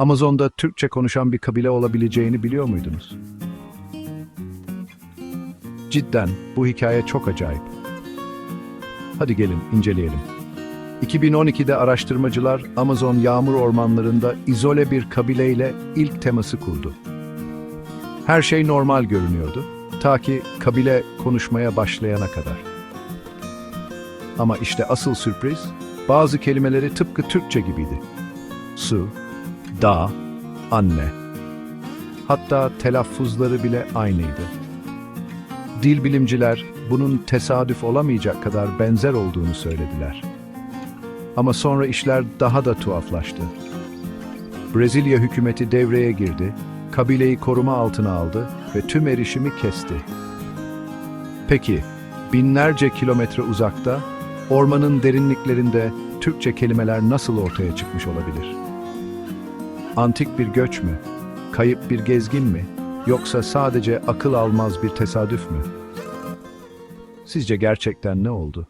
Amazon'da Türkçe konuşan bir kabile olabileceğini biliyor muydunuz? Cidden bu hikaye çok acayip. Hadi gelin inceleyelim. 2012'de araştırmacılar Amazon yağmur ormanlarında izole bir kabileyle ilk teması kurdu. Her şey normal görünüyordu ta ki kabile konuşmaya başlayana kadar. Ama işte asıl sürpriz bazı kelimeleri tıpkı Türkçe gibiydi. Su, dağ, anne. Hatta telaffuzları bile aynıydı. Dil bilimciler bunun tesadüf olamayacak kadar benzer olduğunu söylediler. Ama sonra işler daha da tuhaflaştı. Brezilya hükümeti devreye girdi, kabileyi koruma altına aldı ve tüm erişimi kesti. Peki, binlerce kilometre uzakta, ormanın derinliklerinde Türkçe kelimeler nasıl ortaya çıkmış olabilir? Antik bir göç mü? Kayıp bir gezgin mi? Yoksa sadece akıl almaz bir tesadüf mü? Sizce gerçekten ne oldu?